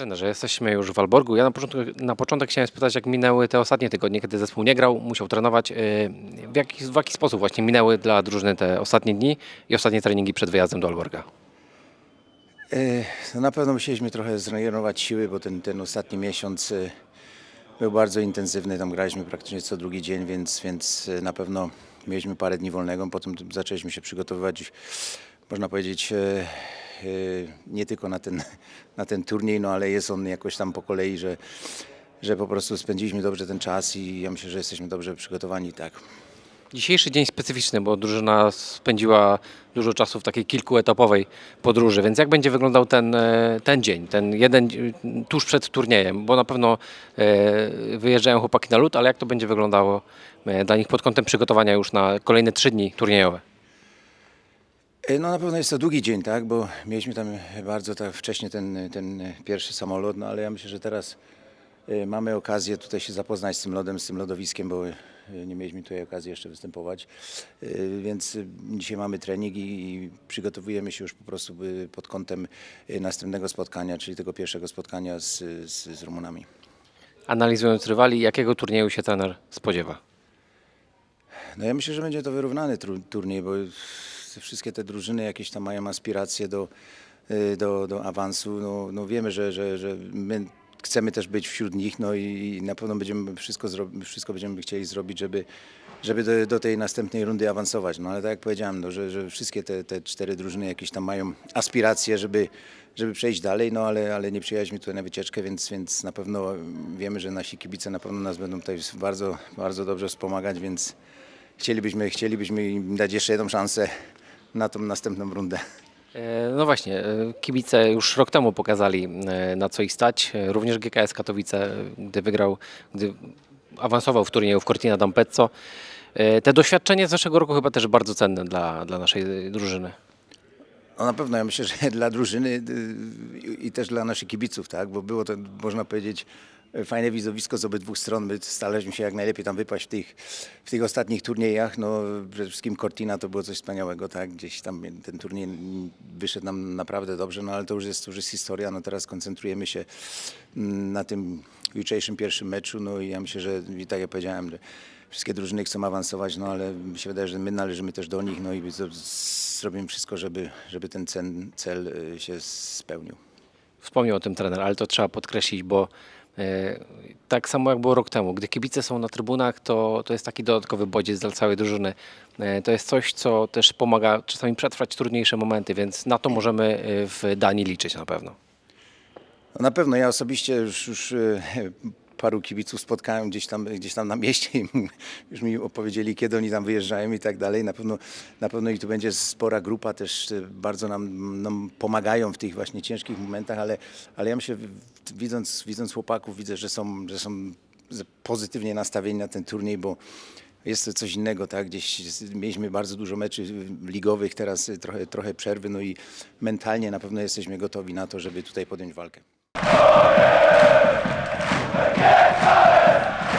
Trenerze, jesteśmy już w Walborgu. Ja na początek, na początek chciałem spytać, jak minęły te ostatnie tygodnie, kiedy zespół nie grał, musiał trenować. Yy, W jaki, w jaki sposób właśnie minęły dla drużyny te ostatnie dni i ostatnie treningi przed wyjazdem do Walborga? E, No na pewno musieliśmy trochę zrenować siły, bo ten, ten ostatni miesiąc e, był bardzo intensywny. Tam graliśmy praktycznie co drugi dzień, więc, więc na pewno mieliśmy parę dni wolnego. Potem zaczęliśmy się przygotowywać, można powiedzieć, nie tylko na ten, na ten turniej, no ale jest on jakoś tam po kolei, że, że po prostu spędziliśmy dobrze ten czas i ja myślę, że jesteśmy dobrze przygotowani. Tak. Dzisiejszy dzień specyficzny, bo drużyna spędziła dużo czasu w takiej kilkuetapowej podróży, więc jak będzie wyglądał ten, e, ten dzień, ten jeden e, tuż przed turniejem, bo na pewno e, wyjeżdżają chłopaki na lód, ale jak to będzie wyglądało dla nich pod kątem przygotowania już na kolejne trzy dni turniejowe? E, No na pewno jest to długi dzień, tak, bo mieliśmy tam bardzo tak wcześnie ten, ten pierwszy samolot, no ale ja myślę, że teraz e, mamy okazję tutaj się zapoznać z tym lodem, z tym lodowiskiem, bo e, nie mieliśmy tutaj okazji jeszcze występować, więc dzisiaj mamy trening i, przygotowujemy się już po prostu pod kątem następnego spotkania, czyli tego pierwszego spotkania z, z, z Rumunami. Analizując rywali, jakiego turnieju się trener spodziewa? No ja myślę, że będzie to wyrównany turniej, bo wszystkie te drużyny jakieś tam mają aspiracje do, y, do, do awansu. No, no wiemy, że, że, że my chcemy też być wśród nich, no i na pewno będziemy wszystko, wszystko będziemy chcieli zrobić, żeby, żeby do, do tej następnej rundy awansować. No ale tak jak powiedziałem, no, że, że wszystkie te, te cztery drużyny jakieś tam mają aspiracje, żeby, żeby przejść dalej, no ale, ale nie przyjechaliśmy tutaj na wycieczkę, więc, więc na pewno wiemy, że nasi kibice na pewno nas będą tutaj bardzo, bardzo dobrze wspomagać, więc chcielibyśmy, chcielibyśmy im dać jeszcze jedną szansę na tą następną rundę. E, No właśnie, e, kibice już rok temu pokazali e, na co ich stać. Również GKS Katowice, gdy wygrał, gdy awansował w turnieju w Cortina d'Ampezzo. Te doświadczenie z zeszłego roku chyba też bardzo cenne dla, dla naszej drużyny. No na pewno ja myślę, że dla drużyny y, i też dla naszych kibiców, tak, bo było to, można powiedzieć, fajne widowisko z obydwu stron. My staraliśmy się jak najlepiej tam wypaść w tych, w tych ostatnich turniejach. No, przede wszystkim Cortina to było coś wspaniałego, tak, gdzieś tam ten turniej wyszedł nam naprawdę dobrze, no ale to już jest, to już jest historia. No teraz koncentrujemy się mm, na tym jutrzejszym pierwszym meczu, no i ja myślę, że tak jak powiedziałem, że wszystkie drużyny chcą awansować, no ale mi się wydaje, że my należymy też do nich, no i zrobimy wszystko, żeby, żeby ten cel, cel się spełnił. Wspomniał o tym trener, ale to trzeba podkreślić, bo e, tak samo jak było rok temu, gdy kibice są na trybunach, to, to jest taki dodatkowy bodziec dla całej drużyny. E, To jest coś, co też pomaga czasami przetrwać trudniejsze momenty, więc na to możemy e, w Danii liczyć na pewno. No na pewno ja osobiście już, już paru kibiców spotkałem gdzieś tam, gdzieś tam na mieście i już mi opowiedzieli, kiedy oni tam wyjeżdżają i tak dalej. Na pewno, na pewno i tu będzie spora grupa, też y, bardzo nam, nam pomagają w tych właśnie ciężkich momentach, ale, ale ja myślę, widząc, widząc chłopaków, widzę, że są, że są pozytywnie nastawieni na ten turniej, bo jest to coś innego, tak? Gdzieś mieliśmy bardzo dużo meczy ligowych, teraz y, trochę, trochę przerwy, no i mentalnie na pewno jesteśmy gotowi na to, żeby tutaj podjąć walkę. Get